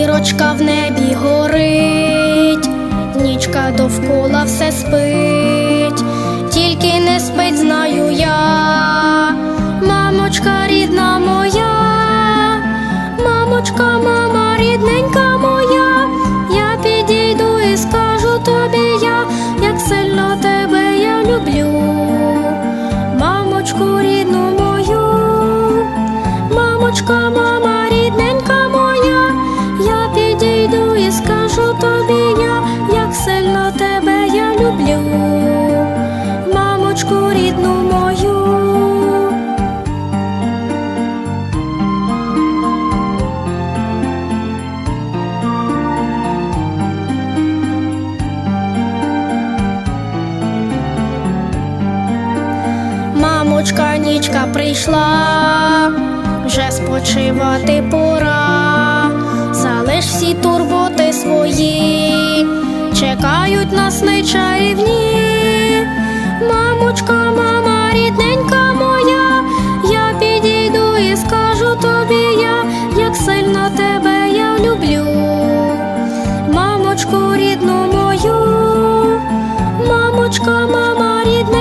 Зірочка в небі горить, нічка довкола все спить, тільки не спить, знаю я, мамочка рідна моя, мамочка, мама рідненька моя, я підійду і скажу тобі я, як сильно тебе я люблю, мамочку рідну мою. Мамочка, рідну мою. Мамочка, нічка прийшла, вже спочивати пора. Залиш всі турботи свої, чекають нас нечарівні. Мамочку рідну мою, мамочка, мама, рідненька